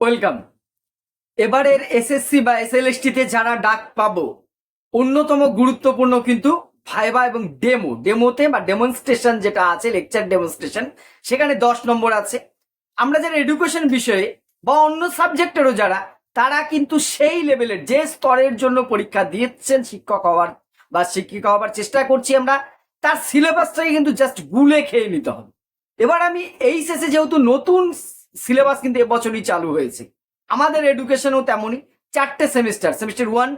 Welcome এবারের SSC বা SLST তে যারা ডাক পাবো, অন্যতম গুরুত্বপূর্ণ কিন্তু ভাইবা এবং ডেমো ডেমোতে বা ডেমনস্ট্রেশন যেটা আছে লেকচার ডেমনস্ট্রেশন সেখানে দশ নম্বর আছে। আমরা যারা এডুকেশন বিষয়ে বা অন্য সাবজেক্টেরও যারা, তারা কিন্তু সেই লেভেলের যে স্তরের জন্য পরীক্ষা দিয়েছেন শিক্ষক হওয়ার বা শিক্ষিকা হওয়ার চেষ্টা করছি আমরা, তার সিলেবাসটাকে কিন্তু জাস্ট গুলে খেয়ে নিতে হবে। এবার আমি এই শেষে যেহেতু নতুন সিলেবাস কিন্তু এবছরই চালু হয়েছে। আমাদের এডুকেশনও তেমনই। চারটে semester semester one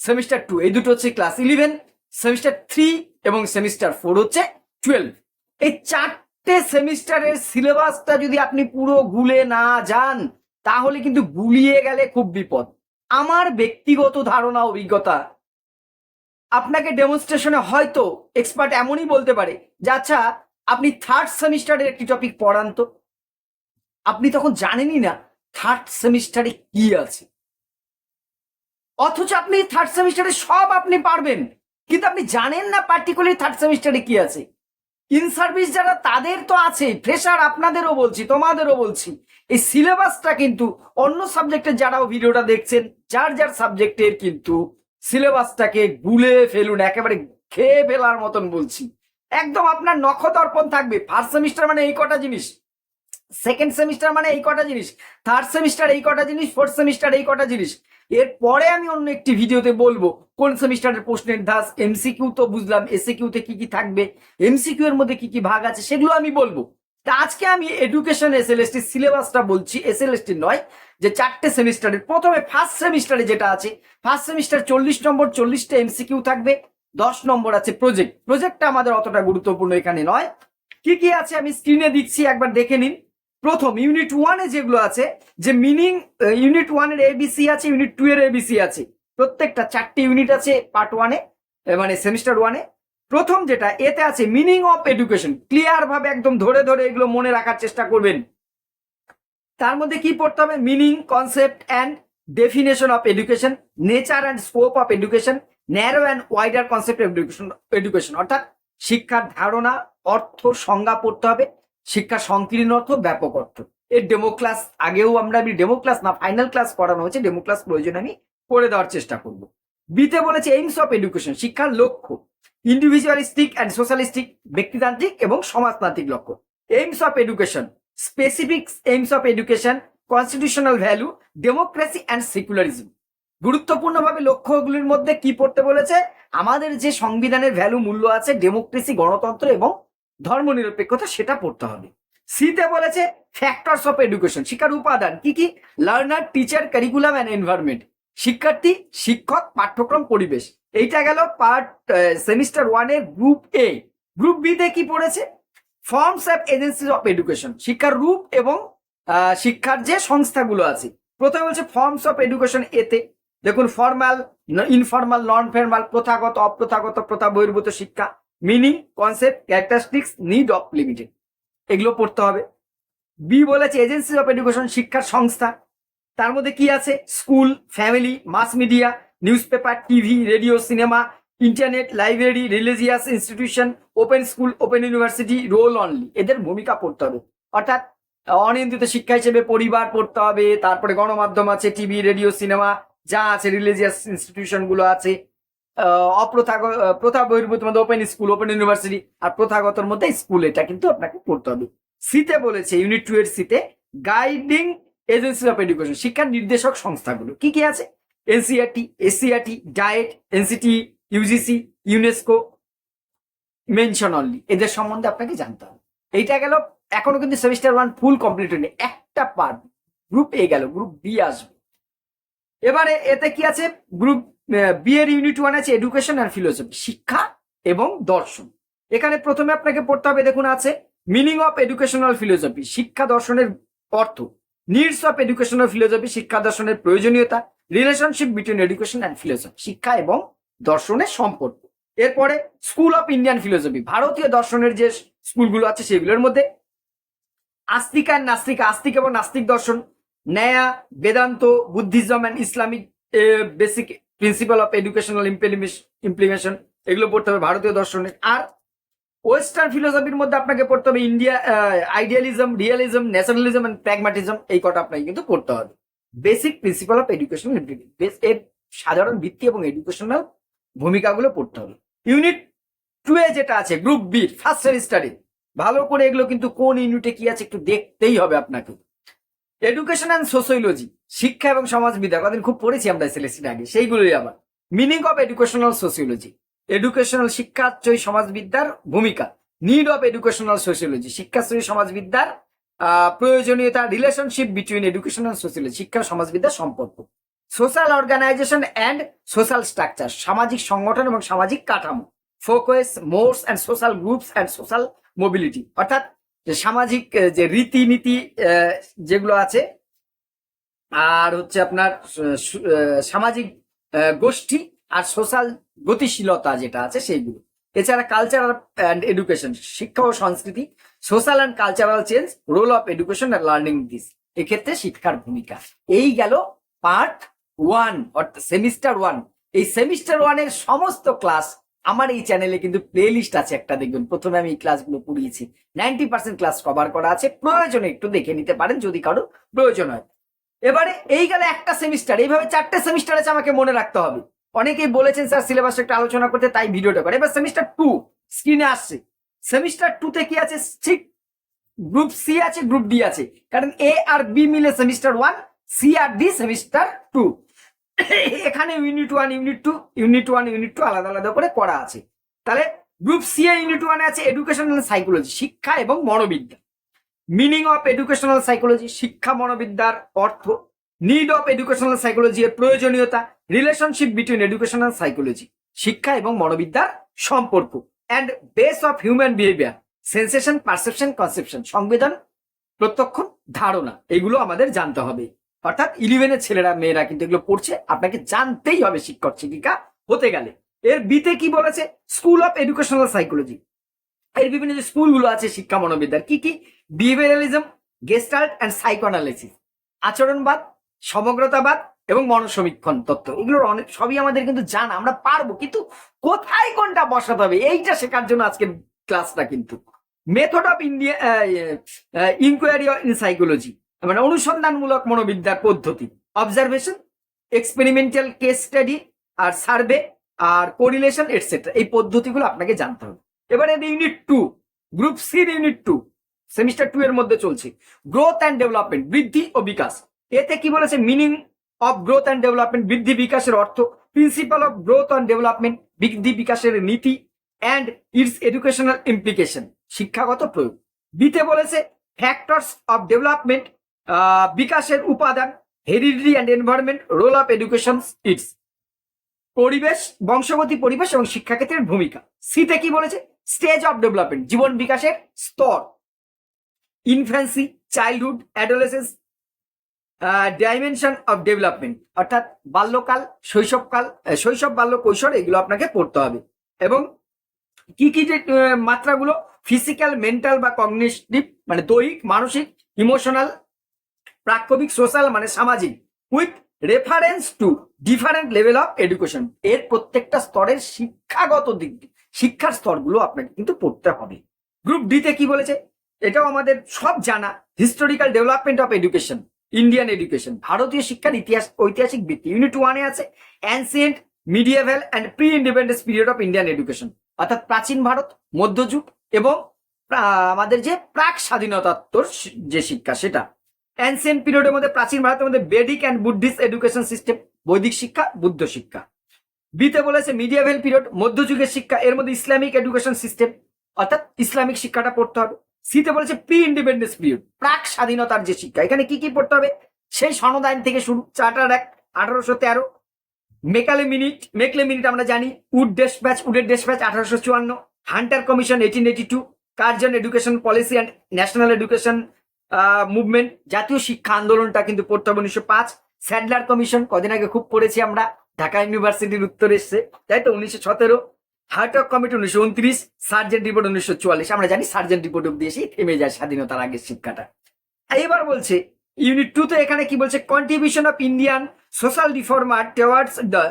semester two এই দুটো হচ্ছে ক্লাস ইলেভেন সেমিস্টার থ্রি এবং সেমিস্টার ফোর হচ্ছে টুয়েলভ এই চারটে সেমিস্টারের সিলেবাসটা যদি আপনি পুরো গুলে না যান, তাহলে কিন্তু গুলিয়ে গেলে খুব বিপদ। আমার ব্যক্তিগত ধারণা, অভিজ্ঞতা, আপনাকে ডেমনস্ট্রেশনে হয়তো এক্সপার্ট এমনই বলতে পারে যে আচ্ছা আপনি থার্ড সেমিস্টারের একটি টপিক পড়ান তো? আপনি তখন জানেনই না থার্ড সেমিস্টারে কি আছে। অথচ আপনি থার্ড সেমিস্টারে সব আপনি পারবেন, কিন্তু আপনি জানেন না পার্টিকুলার থার্ড সেমিস্টারে কি আছে। ইন সার্ভিস যারা তাদের তো আছে ফ্রেশার আপনাদেরও বলছি, তোমাদেরও বলছি, এই সিলেবাসটা কিন্তু অন্য সাবজেক্টের যারাও ভিডিওটা দেখছেন, যার যার সাবজেক্টের কিন্তু সিলেবাসটাকে গুলে ফেলুন, একেবারে খেয়ে ফেলার মতন বলছি। একদম আপনার নখদর্পণ থাকবে ফার্স্ট সেমিস্টার মানে এই কটা জিনিস। সেকেন্ড সেমিস্টার মানে এই কটা জিনিস থার্ড সেমিস্টার এই কটা জিনিস ফোর্থ সেমিস্টার এই কটা জিনিস। এরপরে আমি অন্য একটি ভিডিওতে বলব, কোন সেমিস্টারের প্রশ্নের ধাস এমসিকিউ তো বুঝলাম এসিকিউ তে কি কি থাকবে এমসিকিউ এর মধ্যে কি কি ভাগ আছে সেগুলো আমি বলব। তা আজকে আমি এডুকেশন এসএলএসটি সিলেবাসটা বলছি এসএলএসটি নয়, যে চারটে সেমিস্টারের, প্রথমে ফার্স্ট সেমিস্টারে যেটা আছে ফার্স্ট সেমিস্টার চল্লিশ নম্বর, চল্লিশটা এমসিকিউ থাকবে, দশ নম্বর আছে প্রজেক্ট প্রজেক্টটা আমাদের অতটা গুরুত্বপূর্ণ এখানে নয়। কি কি আছে আমি স্ক্রিনে দিচ্ছি, একবার দেখে নিন। প্রথম ইউনিট ওয়ানে যেগুলো আছে, যে মিনিং ইউনিট ওয়ানের এবিসি আছে ইউনিট টু এর এবিসি আছে। প্রত্যেকটা চারটি ইউনিট আছে পার্ট ওয়ানে মানে সেমিস্টার ওয়ানে প্রথম যেটা এতে আছে মিনিং অফ এডুকেশন ক্লিয়ার ভাবে একদম ধরে ধরে এগুলো মনে রাখার চেষ্টা করবেন। তার মধ্যে কি পড়তে হবে? Meaning concept and definition of education nature and scope of education narrow and wider concept of education education অর্থাৎ শিক্ষার ধারণা, অর্থ, সংজ্ঞা পড়তে হবে। শিক্ষা সংকীর্ণ অর্থ, ব্যাপক অর্থ। এর ডেমো ক্লাস আগেও আমরা আমি ডেমো ক্লাস না ফাইনাল ক্লাস করানো হয়েছে ডেমো ক্লাস প্রয়োজন আমি করে দেওয়ার চেষ্টা করব। বিতে বলেছে এইমস অফ এডুকেশন শিক্ষার লক্ষ্য। ইন্ডিভিজুয়ালিস্টিক অ্যান্ড সোশ্যালিস্টিক ব্যক্তিতান্ত্রিক এবং সমাজতান্ত্রিক লক্ষ্য। Aims of education specific aims of education constitutional value democracy and secularism গুরুত্বপূর্ণভাবে লক্ষ্যগুলির মধ্যে কি পড়তে বলেছে? আমাদের যে সংবিধানের ভ্যালু মূল্য আছে ডেমোক্রেসি গণতন্ত্র এবং ধর্মনিরপেক্ষতা সেটা পড়তে হবে। সিতে বলেছে ফ্যাক্টরস অফ এডুকেশন শিক্ষার উপাদান, কি কি? Learner teacher curriculum and environment শিক্ষার্থী, শিক্ষক, পাঠ্যক্রম, পরিবেশ। এইটা গেল পার্ট সেমিস্টার ওয়ানের গ্রুপ এ গ্রুপ বি তে কি পড়েছে? Forms of agencies of education শিক্ষার রূপ এবং শিক্ষার যে সংস্থাগুলো আছে। প্রথমে বলছে ফর্মস অফ এডুকেশন এতে দেখুন ফর্মাল ইনফর্মাল নন ফর্মাল প্রথাগত, অপ্রথাগত, প্রথা বহির্ভূত শিক্ষা। Meaning concept characteristics need of limited এগুলো পড়তে হবে। বি বলেছে এজেন্সি অফ এডুকেশন শিক্ষার সংস্থা। তার মধ্যে কি আছে? School family mass media newspaper TV radio cinema internet library religious institution open school open university role only এদের ভূমিকা পড়তে হবে। অর্থাৎ, অনিয়ন্ত্রিত শিক্ষা হিসেবে পরিবার পড়তে হবে, তারপরে গণমাধ্যম আছে টিভি রেডিও সিনেমা যা আছে রিলিজিয়াস ইনস্টিটিউশনগুলো আছে। অপ্রথাগত প্রথা বহির্ভূত মধ্যে ওপেন স্কুল ওপেন ইউনিভার্সিটি আর প্রথাগতর মধ্যে স্কুল এটা কিন্তু আপনাকে পড়তে হবে। সিতে বলেছে ইউনিট টু এর সিতে গাইডিং এজেন্সি অফ এডুকেশন শিক্ষার নির্দেশক সংস্থাগুলো। কি কি আছে? NCERT SCERT DIET NCTE UGC UNESCO mention only এদের সম্বন্ধে আপনাকে জানতে হবে। এইটা গেল, এখনও কিন্তু সেমিস্টার ওয়ান ফুল কমপ্লিট হয়নি। একটা পার্ট গ্রুপ এ গেল গ্রুপ বি আসবে। এবারে এতে কি আছে? গ্রুপ বি এর ইউনিট ওয়ান আছে এডুকেশন অ্যান্ড ফিলোসফি শিক্ষা এবং দর্শন। এখানে প্রথমে আপনাকে পড়তে হবে, দেখুন আছে মিনিং অফ এডুকেশনাল ফিলোসফি শিক্ষা দর্শনের অর্থ। নিডস অফ এডুকেশনাল ফিলোসফি শিক্ষা দর্শনের প্রয়োজনীয়তা relationship between education and philosophy শিক্ষা এবং দর্শনের সম্পর্ক। এরপরে স্কুল অফ ইন্ডিয়ান ফিলোসফি ভারতীয় দর্শনের যে স্কুলগুলো আছে, সেগুলোর মধ্যে, আস্তিক অ্যান্ড নাস্তিক, আস্তিক এবং নাস্তিক দর্শন, Nyaya, Vedanta, Buddhism and Islamic basic principle of educational implication এগুলো পড়তে হবে ভারতীয় দর্শনে। আর ওয়েস্টার্ন ফিলোসফির মধ্যে আপনাকে পড়তে হবে India idealism realism nationalism and pragmatism এই কটা আপনাকে কিন্তু পড়তে হবে। বেসিক প্রিন্সিপাল অফ এডুকেশন এর সাধারণ ভিত্তি এবং এডুকেশনাল ভূমিকাগুলো পড়তে হবে। ইউনিট টু এ যেটা আছে গ্রুপ বি ফার্স্ট সেমিস্টারে ভালো করে এগুলো কিন্তু কোন ইউনিটে কি আছে একটু দেখতেই হবে আপনাকে। এডুকেশন অ্যান্ড সোসিওলজি শিক্ষা এবং সমাজবিদ্যা কদিন খুব পড়েছি আমরা সিলেসির আগে, সেইগুলোই আবার। Meaning of educational sociology educational শিক্ষাশ্রয়ী সমাজবিদ্যার ভূমিকা। নিড অফ এডুকেশনাল সোসিওলজি শিক্ষাশ্রয়ী সমাজবিদ্যার প্রয়োজনীয়তা রিলেশনশিপ বিটুইন এডুকেশনাল সোসিওলজি শিক্ষা সমাজবিদ্যার সম্পর্ক। Social organisation and social structure সামাজিক সংগঠন এবং সামাজিক কাঠামো। Focus mores and social groups and social mobility অর্থাৎ যে সামাজিক যে রীতিনীতি যেগুলো আছে, আর হচ্ছে আপনার সামাজিক গোষ্ঠী আর সোশ্যাল গতিশীলতা যেটা আছে সেইগুলো। এছাড়া কালচারাল অ্যান্ড এডুকেশন শিক্ষা ও সংস্কৃতি social and cultural change role of education and learning this এক্ষেত্রে শিক্ষার ভূমিকা। এই গেল পার্ট ওয়ান অর্থাৎ সেমিস্টার ওয়ান এই সেমিস্টার ওয়ানের সমস্ত ক্লাস আমার এই চ্যানেলে কিন্তু প্লে লিস্ট আছে একটা, দেখবেন, প্রথমে আমি এই ক্লাসগুলো পড়িয়েছি। নাইনটি পার্সেন্ট ক্লাস কভার করা আছে, প্রয়োজনে একটু দেখে নিতে পারেন যদি কারও প্রয়োজন হয়। এবারে এই গেলে একটা সেমিস্টার এইভাবে চারটে সেমিস্টার আছে আমাকে মনে রাখতে হবে। অনেকেই বলেছেন, স্যার সিলেবাস একটা আলোচনা করতে, তাই ভিডিওটা করে। এবার সেমিস্টার টু স্ক্রিনে আসছে। সেমিস্টার টু তে কি আছে? ঠিক গ্রুপ সি আছে গ্রুপ ডি আছে। কারণ এ আর বি মিলে সেমিস্টার ওয়ান সি আর ডি সেমিস্টার টু এখানে unit one unit two unit one unit two আলাদা আলাদা করে করা আছে। তাহলে গ্রুপ সি এ ইউনিট ওয়ানে আছে এডুকেশনাল সাইকোলজি শিক্ষা এবং মনোবিদ্যা। মিনিং অফ এডুকেশনাল সাইকোলজি শিক্ষা, মনোবিদ্যার অর্থ। নিড অফ এডুকেশনাল সাইকোলজি এর প্রয়োজনীয়তা রিলেশনশিপ বিটুইন এডুকেশনাল সাইকোলজি শিক্ষা এবং মনোবিদ্যার সম্পর্ক। And base of human behaviour sensation perception conception সংবেদন, প্রত্যক্ষ, ধারণা। এগুলো আমাদের জানতে হবে। অর্থাৎ ইলেভেনের ছেলেরা, মেয়েরা কিন্তু এগুলো পড়ছে। আপনাকে জানতেই হবে শিক্ষক, শিক্ষিকা হতে গেলে। এর বিতে কি বলেছে? স্কুল অফ এডুকেশনাল সাইকোলজি এর বিভিন্ন যে স্কুলগুলো আছে শিক্ষা মনোবিদ্যার, কি কি? বিহেভিয়ারালিজম গেস্টাল্ট অ্যান্ড সাইকোঅ্যানালিসিস আচরণবাদ, সমগ্রতাবাদ এবং মনসমীক্ষণ তত্ত্ব। এগুলোর অনেক, সবই আমাদের কিন্তু জানা, আমরা পারব, কিন্তু কোথায় কোনটা বসাতে হবে? এইটা শেখার জন্য আজকের ক্লাসটা কিন্তু। Method of India inquiry in psychology মানে অনুসন্ধানমূলক মনোবিদ্যার পদ্ধতি। অবজারভেশন এক্সপেরিমেন্টাল কেস স্টাডি আর সার্ভে আর কোরিলেশন এটসেট্রা এই পদ্ধতিগুলো আপনাকে জানতে হবে। এবারে unit two group C unit two semester two এর মধ্যে চলছে। গ্রোথ অ্যান্ড ডেভেলপমেন্ট বৃদ্ধি ও বিকাশ। এতে কি বলেছে? Meaning of growth and development বৃদ্ধি বিকাশের অর্থ। Principle of growth and development বৃদ্ধি বিকাশের নীতি অ্যান্ড ইটস এডুকেশনাল ইমপ্লিকেশন শিক্ষাগত প্রয়োগ। বিতে বলেছে ফ্যাক্টরস অফ ডেভেলপমেন্ট বিকাশের উপাদান heredity and environment role of education its পরিবেশ, বংশগতি, পরিবেশ এবং শিক্ষাক্ষেত্রের ভূমিকা। সিতে কি বলেছে? স্টেজ অফ ডেভেলপমেন্ট জীবন বিকাশের স্তর। Infancy childhood adolescence dimension of development অর্থাৎ বাল্যকাল, শৈশবকাল শৈশব, বাল্য কৈশোর, এগুলো আপনাকে পড়তে হবে। এবং কি কি যে মাত্রাগুলো? ফিজিক্যাল মেন্টাল বা কগনিটিভ মানে দৈহিক, মানসিক ইমোশনাল প্রাক্ষবিক সোশ্যাল মানে সামাজিক। With reference to different level of education এর প্রত্যেকটা স্তরের শিক্ষাগত দিক শিক্ষার স্তরগুলো আপনাকে কিন্তু পড়তে হবে। গ্রুপ ডিতে কি বলেছে? এটাও আমাদের সব জানা। Historical development of education Indian education ভারতীয় শিক্ষার ইতিহাস, ঐতিহাসিক ভিত্তি। ইউনিট ওয়ানে আছে ancient medieval and pre independence period of Indian education অর্থাৎ প্রাচীন ভারত, মধ্যযুগ এবং আমাদের যে প্রাক স্বাধীনতাত্তর যে শিক্ষা সেটা। অ্যান্সিয়েন্ট পিরিয়ডের মধ্যে, প্রাচীন ভারতের মধ্যে Vedic and Buddhist education system বৈদিক শিক্ষা, বুদ্ধ শিক্ষা। বিতে বলেছে মিডিয়াভেল পিরিয়ড মধ্যযুগের শিক্ষা, এর মধ্যে ইসলামিক এডুকেশন সিস্টেম অর্থাৎ ইসলামিক শিক্ষাটা পড়তে হবে। সিতে বলেছে প্রি ইন্ডিপেন্ডেন্স পিরিয়ড প্রাক স্বাধীনতার যে শিক্ষা, এখানে কি কি পড়তে হবে? সেই সনদ আইন থেকে শুরু, চার্টার অ্যাক্ট আঠারোশো তেরো, মেকালে মিনিট, মেকলে মিনিট আমরা জানি, উড ডেস ব্যাচ, উডের ডেস ব্যাচ আঠারোশো চুয়ান্ন, Hunter commission eighteen eighty two Curzon education policy and national education movement জাতীয় শিক্ষা আন্দোলনটা কিন্তু পড়তে হবে উনিশশো পাঁচ। স্যাডলার কমিশন কদিন আগে খুব পড়েছি আমরা। ঢাকা ইউনিভার্সিটির উত্তর এসছে। তাই তো, উনিশশো সতেরো। হার্টক কমিটি উনিশশো উনত্রিশ। সার্জেন্ট রিপোর্ট উনিশশো চুয়াল্লিশ। আমরা জানি সার্জেন্ট রিপোর্ট অব্দি এসেই থেমে যায় স্বাধীনতার আগের শিক্ষাটা। এবার বলছে ইউনিট টু তো এখানে কি বলছে? Contribution of Indian social reformer towards the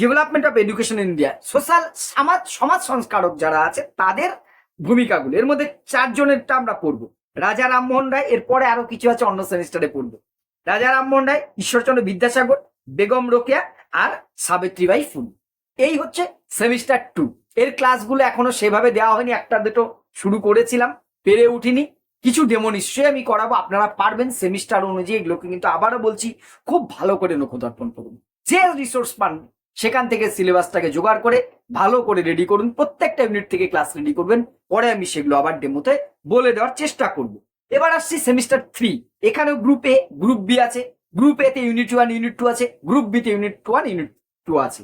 development of education India social সমাজ সমাজ সংস্কারক যারা আছে, তাদের ভূমিকাগুলো। এর মধ্যে চারজনেরটা আমরা পড়ব। রাজা রামমোহন রায়, এরপরে আরও কিছু আছে অন্য সেমিস্টারে পড়ব। রাজা রামমোহন রায়, ঈশ্বরচন্দ্র বিদ্যাসাগর, বেগম রোকেয়া আর সাবিত্রীবাই ফুল। এই হচ্ছে সেমিস্টার টু। এর ক্লাসগুলো এখনও সেভাবে দেওয়া হয়নি, একটা দুটো শুরু করেছিলাম, পেরে উঠিনি। কিছু ডেমো নিশ্চয়ই আমি করাবো, আপনারা পারবেন সেমিস্টার অনুযায়ী, এগুলোকে কিন্তু আবারও বলছি, খুব ভালো করে নখদর্পণ করুন। যে রিসোর্স পান, সেখান থেকে সিলেবাসটাকে জোগাড় করে, ভালো করে রেডি করুন, প্রত্যেকটা ইউনিট থেকে ক্লাস রেডি করবেন, পরে আমি সেগুলো আবার ডেমোতে বলে দেওয়ার চেষ্টা করব। এবার আসছি সেমিস্টার থ্রি এখানেও গ্রুপ এ গ্রুপ বি আছে। গ্রুপ এ তে ইউনিট ওয়ান ইউনিট টু আছে। গ্রুপ বি তে ইউনিট ওয়ান ইউনিট টু আছে।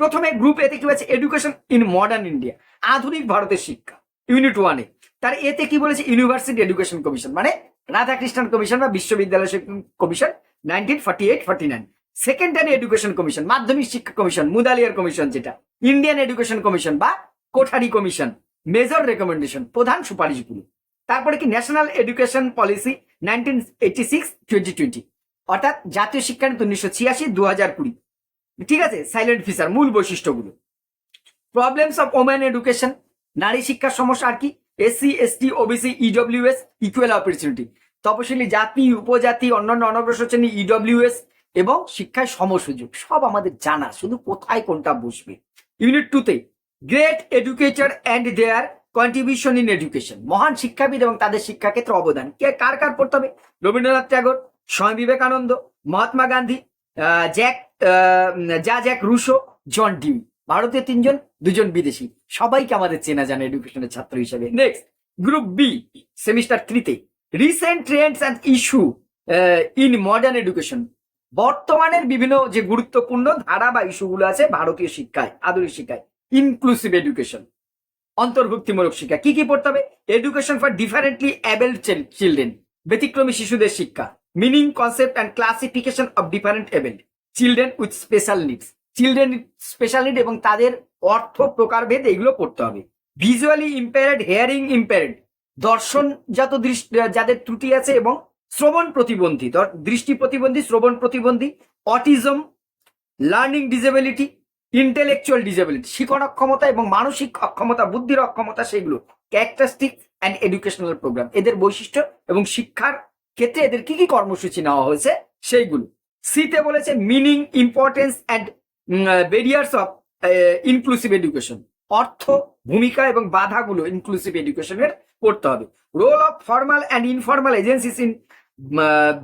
প্রথমে গ্রুপ এতে কি আছে এডুকেশন ইন মডার্ন ইন্ডিয়া আধুনিক ভারতের শিক্ষা ইউনিট ওয়ানে তার এতে কি বলেছে? ইউনিভার্সিটি এডুকেশন কমিশন মানে রাধাকৃষ্ণন কমিশন বা বিশ্ববিদ্যালয় commission nineteen forty eight forty nine secondary education commission মাধ্যমিক শিক্ষা কমিশন মুদালিয়ার কমিশন যেটা। ইন্ডিয়ান এডুকেশন কমিশন বা কোঠারি কমিশন মেজর রেকমেন্ডেশন প্রধান সুপারিশগুলো। তারপরে কি national education policy nineteen eighty six twenty twenty অর্থাৎ জাতীয় শিক্ষানীতি উনিশশো ছিয়াশি দু হাজার কুড়ি। ঠিক আছে? সাইলেন্ট ফিচার মূল বৈশিষ্ট্যগুলো। প্রবলেমস অফ ওমেন এডুকেশন নারী শিক্ষার সমস্যা আর কি? SC ST OBC EWS equal opportunity তপশিলি জাতি, উপজাতি, অন্যান্য অনগ্রসর শ্রেণি ইডব্লিউএস এবং শিক্ষায় সমসুযোগ। সব আমাদের জানা। শুধু কোথায় কোনটা বসবে? ইউনিট টুতে great educator and their contribution in education মহান শিক্ষাবিদ এবং তাদের শিক্ষাক্ষেত্রে অবদান। কে, কার কার পড়তে হবে? রবীন্দ্রনাথ ট্যাগর স্বামী বিবেকানন্দ, মহাত্মা গান্ধী জ্যাক যা জ্যাক রুশো, জন ডিউ। ভারতীয় তিনজন, দুজন বিদেশি। সবাইকে আমাদের চেনা জানা এডুকেশনের ছাত্র হিসেবে। নেক্সট গ্রুপ বি সেমিস্টার থ্রিতে recent trends and issue in modern education বর্তমানের বিভিন্ন যে গুরুত্বপূর্ণ ধারা বা ইস্যুগুলো আছে, ভারতীয় শিক্ষায়, আধুনিক শিক্ষায় ইনক্লুসিভ এডুকেশন অন্তর্ভুক্তিমূলক শিক্ষা। কি কি পড়তে হবে? Education for differently abled children ব্যতিক্রমী শিশুদের শিক্ষা। Meaning concept and classification of different abled children with special needs children special need এবং তাদের অর্থ প্রকারভেদ এগুলো পড়তে হবে। ভিজুয়ালি ইম্পেয়ার্ড হেয়ারিং ইম্পেয়ার্ড দর্শনজাত দৃষ্টি, যাদের ত্রুটি আছে এবং শ্রবণ প্রতিবন্ধী। দৃষ্টি প্রতিবন্ধী, শ্রবণ প্রতিবন্ধী। Autism learning disability intellectual disability শিখন অক্ষমতা এবং মানসিক অক্ষমতা, বুদ্ধির অক্ষমতা সেগুলো ক্যারেক্টারিস্টিক অ্যান্ড এডুকেশনাল প্রোগ্রাম এদের বৈশিষ্ট্য এবং শিক্ষার ক্ষেত্রে এদের কি কি কর্মসূচি নেওয়া হয়েছে সেইগুলো। সিতে বলেছে meaning importance and barriers of inclusive education অর্থ, ভূমিকা এবং বাধাগুলো ইনক্লুসিভ এডুকেশনের পড়তে হবে। Role of formal and informal agencies in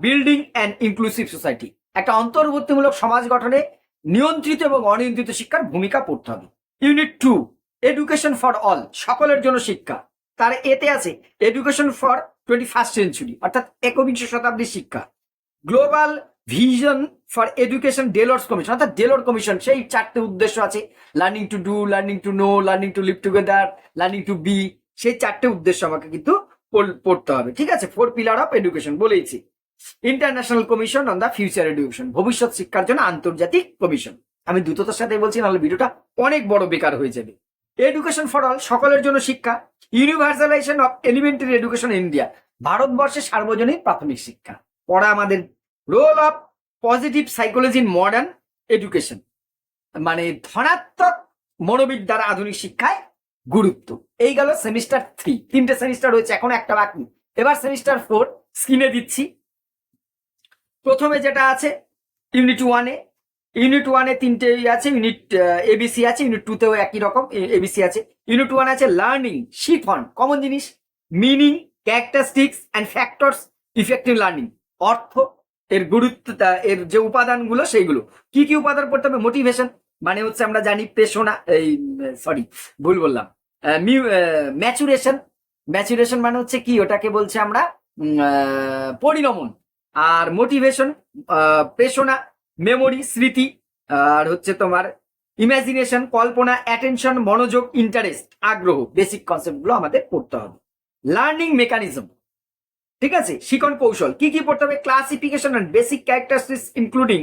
building and inclusive society একটা অন্তর্বর্তীমূলক সমাজ গঠনে নিয়ন্ত্রিত এবং অনিয়ন্ত্রিত শিক্ষার ভূমিকা পড়তে হবে। Unit two education for all সকলের জন্য শিক্ষা। তার এতে আছে education for twenty first century অর্থাৎ একবিংশ শতাব্দীর শিক্ষা। Global vision for education Delors commission অর্থাৎ ডেলর কমিশন সেই চারটে উদ্দেশ্য আছে। Learning to do learning to know learning to live together learning to be সেই চারটে উদ্দেশ্য আমাকে কিন্তু পড়তে হবে। ঠিক আছে? Four pillar of education বলেইছি। International commission on the future education ভবিষ্যৎ শিক্ষার জন্য আন্তর্জাতিক কমিশন। আমি দ্রুততার সাথে বলছি, নাহলে ভিডিওটা অনেক বড় বেকার হয়ে যাবে। এডুকেশন ফর অল সকলের জন্য শিক্ষা universalisation of elementary education India ভারতবর্ষের সার্বজনীন প্রাথমিক শিক্ষা। পড়া আমাদের role of positive psychology in modern education মানে ধনাত্মক মনোবিদ্যার আধুনিক শিক্ষায় গুরুত্ব। এই গেল সেমিস্টার থ্রি তিনটে সেমিস্টার রয়েছে, এখন একটা বাকি। এবার সেমিস্টার ফোর স্ক্রিনে দিচ্ছি। প্রথমে যেটা আছে ইউনিট ওয়ানে ইউনিট ওয়ানে তিনটে ইয়ে আছে ইউনিট এবিসি আছে ইউনিট টুতেও একই রকম এবিসি আছে। ইউনিট ওয়ান আছে লার্নিং শিখন কমন জিনিস meaning characteristics and factors effective learning অর্থ, এর গুরুত্ব, তা- এর যে উপাদানগুলো সেইগুলো। কি কি উপাদান পড়তে হবে? মোটিভেশন মানে হচ্ছে আমরা জানি পেশোনা এই সরি ভুল বললাম। ম্যাচুরেশন ম্যাচুরেশন মানে হচ্ছে কি? ওটাকে বলছে আমরা পরিণমন। আর মোটিভেশন প্রেষণা মেমোরি স্মৃতি, আর হচ্ছে তোমার ইমাজিনেশন কল্পনা অ্যাটেনশন মনোযোগ ইন্টারেস্ট আগ্রহ বেসিক কনসেপ্টগুলো আমাদের পড়তে হবে। লার্নিং মেকানিজম ঠিক আছে? শিখন কৌশল, কি কি পড়তে হবে? Classification and basic characteristics including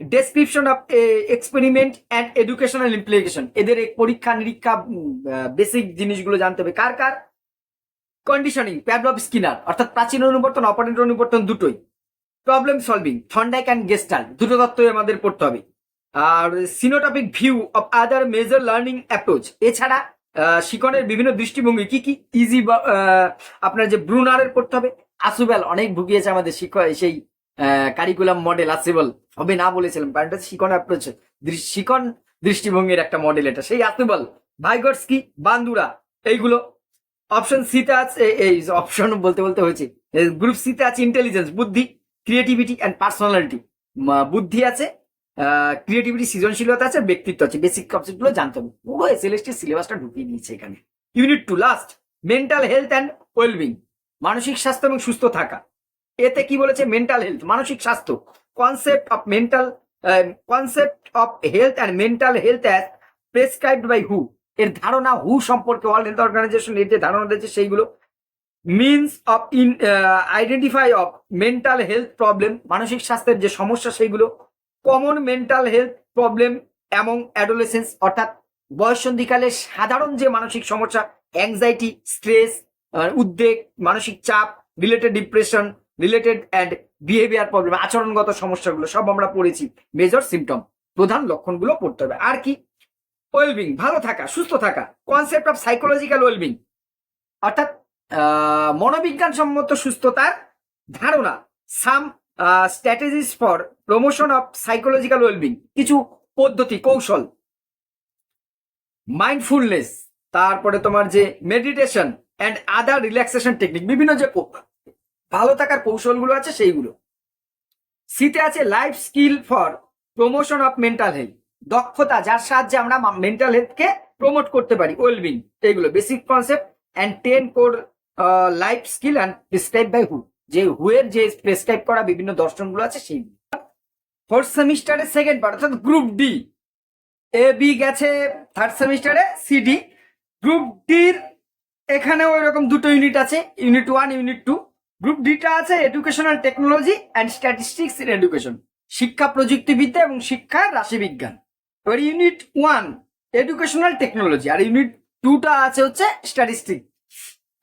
description of experiment and educational implication এদের পরীক্ষা, নিরীক্ষা বেসিক জিনিসগুলো জানতে হবে। কার কার? কন্ডিশনিং প্যাডলভ স্কিনার অর্থাৎ প্রাচীন অনুবর্তন অপারেন্ট অনুবর্তন দুটোই। Problem solving Thorndike and Gestalt দুটো তত্ত্বই আমাদের পড়তে হবে। আর synoptic view of other major learning approach এছাড়া শিকনের বিভিন্ন দৃষ্টিভঙ্গি কি কি? ইজি আপনার যে ব্রুনারের পড়তে হবে। আসুবেল অনেক ভুগিয়েছে আমাদের শিক্ষক, সেই কারিকুলাম মডেল আসেবল হবে না বলেছিলাম, কারণ এটা শিকন অ্যাপ্রোচ শিকন দৃষ্টিভঙ্গির একটা মডেল এটা। সেই আসেবল ভাইগটস কি বান্দুরা এইগুলো অপশন সিতে আছে, এই অপশন বলতে বলতে হয়েছে। গ্রুপ সিতে আছে ইন্টেলিজেন্স বুদ্ধি। ক্রিয়েটিভিটি অ্যান্ড পার্সোনালিটি বুদ্ধি আছে ক্রিয়েটিভিটি সৃজনশীলতা আছে, ব্যক্তিত্ব আছে। বেসিক কনসেপ্টগুলো জানতে হবে। পুরো এসএলএসটি সিলেবাসটা ঢুকিয়ে দিয়েছে এখানে। Unit two last mental health and wellbeing মানসিক স্বাস্থ্য এবং সুস্থ থাকা। এতে কি বলেছে? মেন্টাল হেলথ মানসিক স্বাস্থ্য। Concept of mental concept of health and mental health as prescribed by হু এর ধারণা হু সম্পর্কে ওয়ার্ল্ড হেলথ অর্গানাইজেশন এর যে ধারণা দিয়েছে সেইগুলো means of in identify of mental health problem মানসিক স্বাস্থ্যের যে সমস্যা সেইগুলো কমন মেন্টাল হেলথ প্রবলেম এবং অ্যাডোলেসেন্স অর্থাৎ বয়সন্ধিকালে সাধারণ যে মানসিক সমস্যা অ্যাংজাইটি স্ট্রেস উদ্বেগ, মানসিক চাপ related depression related and behaviour problem আচরণগত সমস্যাগুলো, সব আমরা পড়েছি মেজর সিমটম প্রধান লক্ষণগুলো পড়তে হবে। আর কি? ওয়েলবিং ভালো থাকা, সুস্থ থাকা কনসেপ্ট অফ সাইকোলজিক্যাল ওয়েলবিং অর্থাৎ মনোবিজ্ঞানসম্মত সুস্থতার ধারণা some strategies for promotion of psychological wellbeing কিছু পদ্ধতি, কৌশল। মাইন্ডফুলনেস তারপরে তোমার যে meditation and other relaxation technique বিভিন্ন যে ভালো থাকার কৌশলগুলো আছে সেইগুলো। সিতে আছে life skill for promotion of mental health দক্ষতা, যার সাহায্যে আমরা মেন্টাল হেলথকে প্রমোট করতে পারি ওয়েলবিং এইগুলো basic concept and ten core life skill and prescribe by হু যে হুয়ের যে প্রেসক্রাইব করা বিভিন্ন দর্শনগুলো আছে সেই। ফোর্থ সেমিস্টারের সেকেন্ড পার্ট অর্থাৎ গ্রুপ ডি এ বি গেছে থার্ড সেমিস্টারে সিডি গ্রুপ ডির এখানেও এরকম দুটো ইউনিট আছে unit one unit two group ডিটা আছে educational technology and statistics in education শিক্ষা প্রযুক্তিবিদ্যা এবং শিক্ষা রাশিবিজ্ঞান। এবার ইউনিট ওয়ান এডুকেশনাল টেকনোলজি আর ইউনিট টুটা আছে হচ্ছে স্ট্যাটিস্টিক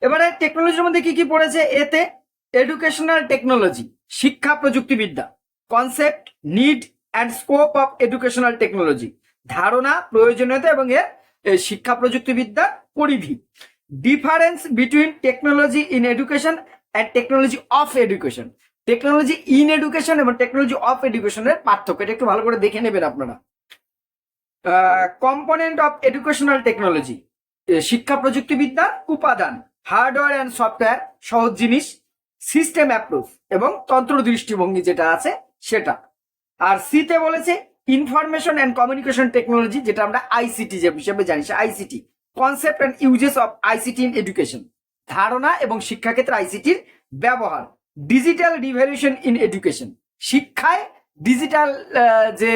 এবারে টেকনোলজির মধ্যে কি কি পড়েছে? এতে এডুকেশনাল টেকনোলজি শিক্ষা প্রযুক্তিবিদ্যা concept need and scope of educational technology ধারণা, প্রয়োজনীয়তা এবং এর শিক্ষা প্রযুক্তিবিদ্যার পরিধি। Difference between technology in education and technology of education technology in education এবং টেকনোলজি অফ এডুকেশনের পার্থক্য, এটা একটু ভালো করে দেখে নেবেন আপনারা। কম্পোনেন্ট অফ এডুকেশনাল টেকনোলজি শিক্ষা প্রযুক্তিবিদ্যার উপাদান। হার্ডওয়্যার অ্যান্ড সফটওয়্যার সহজ জিনিস, সিস্টেম অ্যাপ্রুভ এবং তন্ত্র দৃষ্টিভঙ্গি যেটা আছে সেটা। আর সিতে বলেছে ইনফরমেশন অ্যান্ড কমিউনিকেশন টেকনোলজি, যেটা আমরা আইসিটি যে হিসেবে জানি, সে ICT concept and uses of ICT in education ধারণা এবং শিক্ষাক্ষেত্রে আইসিটির ব্যবহার ডিজিটাল রিভলিউশন ইন এডুকেশন শিক্ষায় ডিজিটাল যে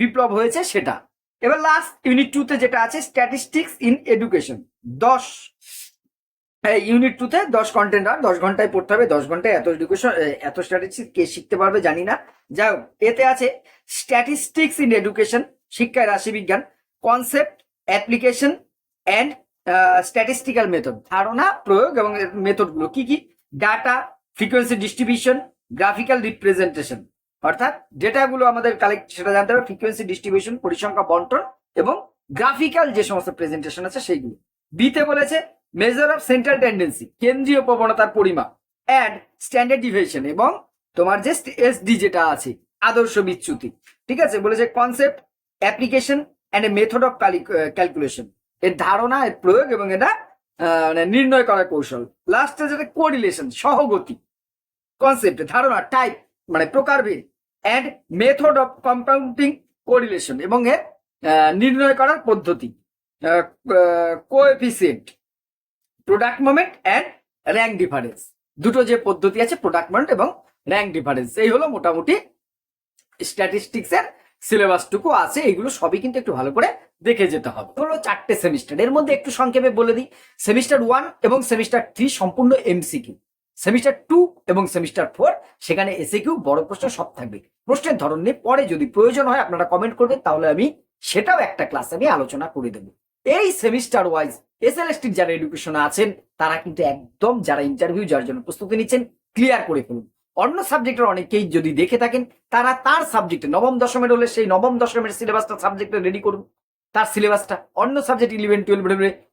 বিপ্লব হয়েছে সেটা। এবার লাস্ট ইউনিট টুতে যেটা আছে স্ট্যাটিস্টিক্স ইন এডুকেশন দশ ইউনিট টুতে দশ কন্টেন্ট আর দশ ঘন্টায় পড়তে হবে, দশ ঘন্টায় এত এডুকেশন এত স্ট্যাটিস্টিক্স কে শিখতে পারবে জানি না। হোক, এতে আছে স্ট্যাটিস্টিক্স ইন এডুকেশন শিক্ষায় রাশিবিজ্ঞান concept application and statistical method ধারণা, প্রয়োগ এবং মেথডগুলো কি কি? Data frequency distribution graphical representation অর্থাৎ ডেটাগুলো আমাদের কালেক্ট সেটা জানতে হবে ফ্রিকোয়েন্সি ডিস্ট্রিবিউশন পরিসংখ্যা বন্টন এবং গ্রাফিক্যাল যে সমস্ত প্রেজেন্টেশন আছে সেইগুলো। বিতে বলেছে মেজার অফ সেন্ট্রাল টেন্ডেন্সি কেন্দ্রীয় প্রবণতার পরিমাপ অ্যান্ড স্ট্যান্ডার্ড ডিভিয়েশন এবং তোমার যে এসডি যেটা আছে, আদর্শ বিচ্যুতি। ঠিক আছে? বলেছে concept application and a method of calculation এর ধারণা, এর প্রয়োগ এবং এটা মানে নির্ণয় করার কৌশল। লাস্টে যেটা কোরিলেশন সহগতি। কনসেপ্ট ধারণা টাইপ মানে প্রকারভেদ and method of compounding correlation এবং এর নির্ণয় করার পদ্ধতি। Coefficient product moment and rank difference দুটো যে পদ্ধতি আছে প্রোডাক্ট মোমেন্ট এবং র্যাঙ্ক ডিফারেন্স এই হলো মোটামুটি স্ট্যাটিস্টিক্স এর সিলেবাসটুকু আছে এগুলো সবই কিন্তু একটু ভালো করে দেখে যেতে হবে। হলো চারটে সেমিস্টার এর মধ্যে একটু সংক্ষেপে বলে দিই। সেমিস্টার ওয়ান এবং সেমিস্টার থ্রি সম্পূর্ণ এমসিকিউ সেমিস্টার টু এবং সেমিস্টার ফোর সেখানে এসে কিউ বড় প্রশ্ন সব থাকবে। প্রশ্নের ধরন নিয়ে পরে যদি প্রয়োজন হয় আপনারা কমেন্ট করবেন, তাহলে আমি সেটাও একটা ক্লাসে আমি আলোচনা করে দেবো। এই সেমিস্টার ওয়াইজ এসএলএসটির যারা এডুকেশন আছেন, তারা কিন্তু একদম যারা ইন্টারভিউ যাওয়ার জন্য প্রস্তুতি নিচ্ছেন ক্লিয়ার করে ফেলুন। অন্য সাবজেক্টের অনেকেই যদি দেখে থাকেন, তারা তার সাবজেক্টে নবম, দশমের হলে সেই নবম, দশমের সিলেবাসটা সাবজেক্টে রেডি করুন। তার সিলেবাসটা অন্য subject eleven twelve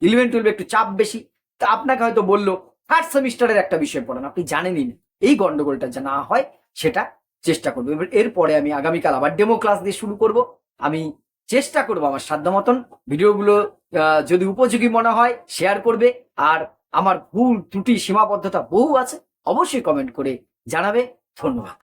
eleven twelve একটু চাপ বেশি। তা আপনাকে হয়তো বলল থার্ড সেমিস্টারের একটা বিষয় পড়ান, আপনি জানেনই এই গন্ডগোলটা যা না হয়, সেটা চেষ্টা করব। এবার এরপরে আমি আগামীকাল আবার ডেমো ক্লাস দিয়ে শুরু করব। আমি চেষ্টা করব আমার সাধ্য মতন ভিডিওগুলো যদি উপযোগী মনে হয় শেয়ার করবে। আর আমার ভুল ত্রুটি সীমাবদ্ধতা বহু আছে, অবশ্যই কমেন্ট করে জানাবে। ধন্যবাদ।